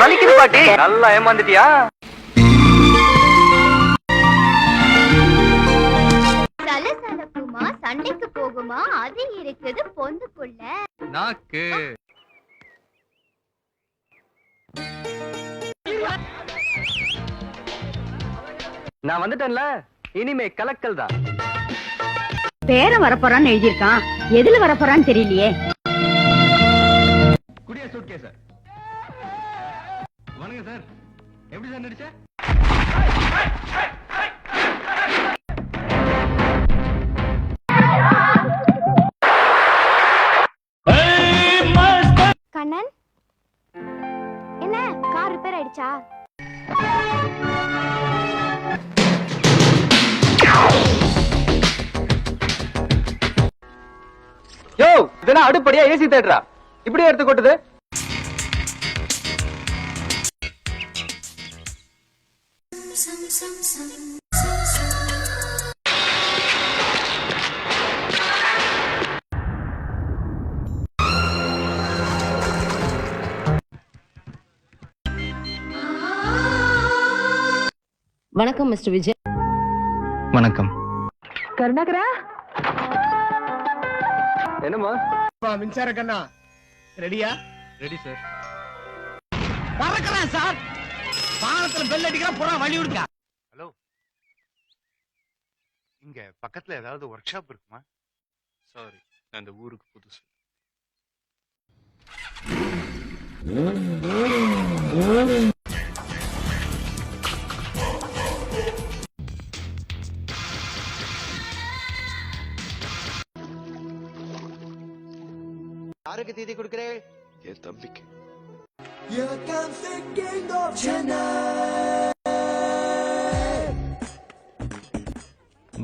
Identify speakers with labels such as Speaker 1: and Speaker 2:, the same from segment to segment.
Speaker 1: வலிக்குது பாட்டி. நல்லா ஏமாந்துட்டியா?
Speaker 2: சலசலப்புமா சண்டைக்கு போகுமா? அது இருக்குது பொந்துக்குள்ள.
Speaker 1: நாக்கு. நான் வந்துட்டேன்ல. இனிமே கலக்கல் தான்.
Speaker 3: பேரன் வரப்போறான்னு எழுதியிருக்கான். எதுல வரப்போறான்னு தெரியலையே.
Speaker 1: குடியா சூட் கேஸ் வணக்கம் சார். எப்படி சார் நடிச்ச?
Speaker 2: கண்ணன்? என்ன? கார் ரிப்பேர் ஆயிடுச்சா?
Speaker 1: இதெல்லாம் அடுப்படியா ஏசி தேடுறா. இப்படியே எடுத்து கொட்டுது.
Speaker 4: வணக்கம் மிஸ்டர் விஜய்.
Speaker 1: வணக்கம்.
Speaker 3: கருணாகரா?
Speaker 1: என்னம்மா?
Speaker 5: மின்சார கண்ணா. ரெடியா?
Speaker 1: ரெடி சார்
Speaker 5: பறக்கிறான் சார் பானத்துல பெல் அடிக்கிறான் புறா வழி விடுங்க
Speaker 6: ஹலோ இங்க பக்கத்துல ஏதாவது ஒர்க் ஷாப் இருக்குமா? சாரி நான் இந்த ஊருக்கு புதுசு.
Speaker 5: யாருக்கு தீதி கொடுக்குறேன்.
Speaker 6: என் தம்பிக்கு.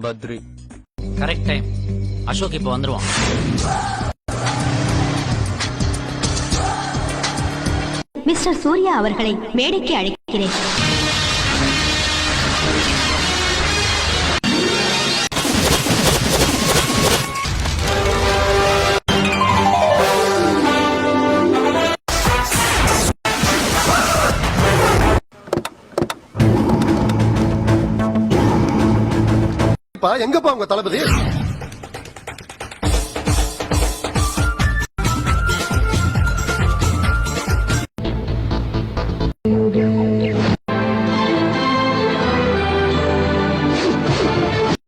Speaker 1: பத்ரி.
Speaker 7: கரெக்ட் டைம் அசோக் இப்போ வந்துருவான்.
Speaker 2: மிஸ்டர் சூர்யா அவர்களை மேடைக்கு அழைக்கிறேன்.
Speaker 8: எங்கப்பா உங்க தளபதி?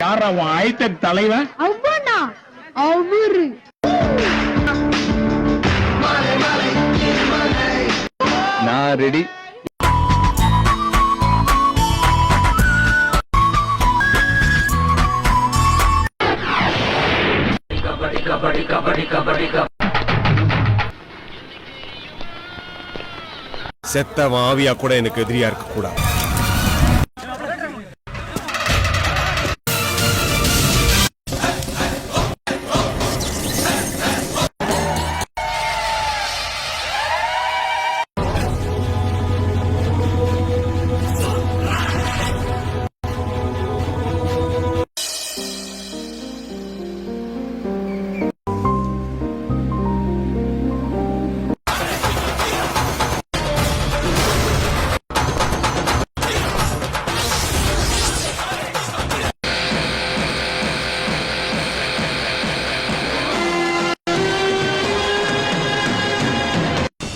Speaker 5: யார் அவன் ஐடெக் தலைவன்
Speaker 3: அவ்வளோ அவரு.
Speaker 1: நான் ரெடி கபடி கபடி
Speaker 8: செத்த மாவியா கூட எனக்கு எதிரியா இருக்க கூடாது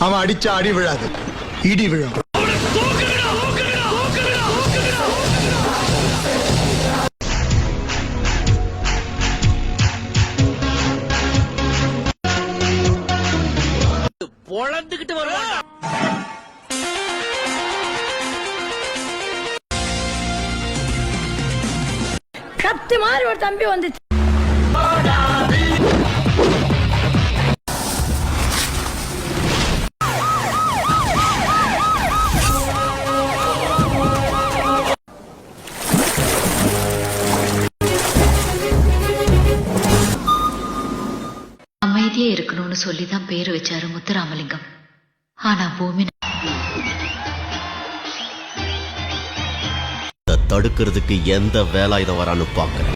Speaker 8: அவன் அடிச்சா அடி விழாது. இடி விழும்.
Speaker 7: பொழந்துகிட்டு வருவான்
Speaker 3: கத்தி மாதிரி ஒரு தம்பி வந்துச்சு.
Speaker 9: இருக்கணும்னு சொல்லி தான் பேர் வச்சாரு முத்துராமலிங்கம். ஆனா பூமி
Speaker 10: தடுக்கிறதுக்கு எந்த வேலாயுதம் வரான்னு பாக்குறேன்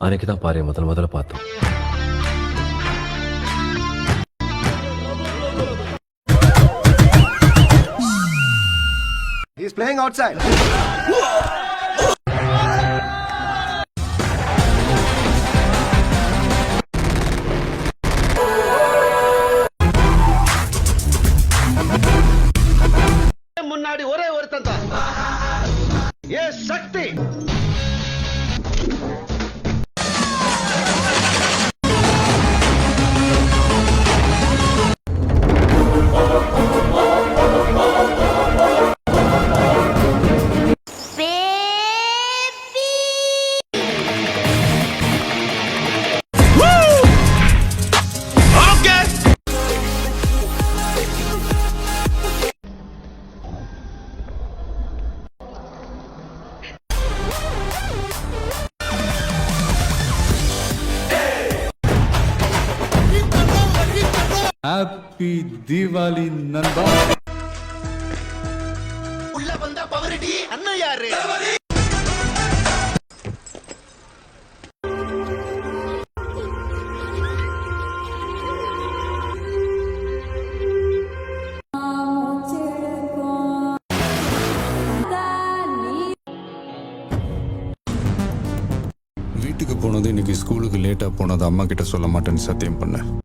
Speaker 10: அன்னைக்கு தான் பாரு முதல்ல முதல்ல பார்த்தோம்
Speaker 8: He's playing outside.
Speaker 10: Happy Deepavali நண்பா.
Speaker 5: உள்ள வந்தா பவரடி அண்ணன் யாரு?
Speaker 10: வீட்டுக்கு போனது இன்னைக்கு ஸ்கூலுக்கு லேட்டா போனது அம்மா கிட்ட சொல்ல மாட்டேன்னு சத்தியம் பண்ணேன்.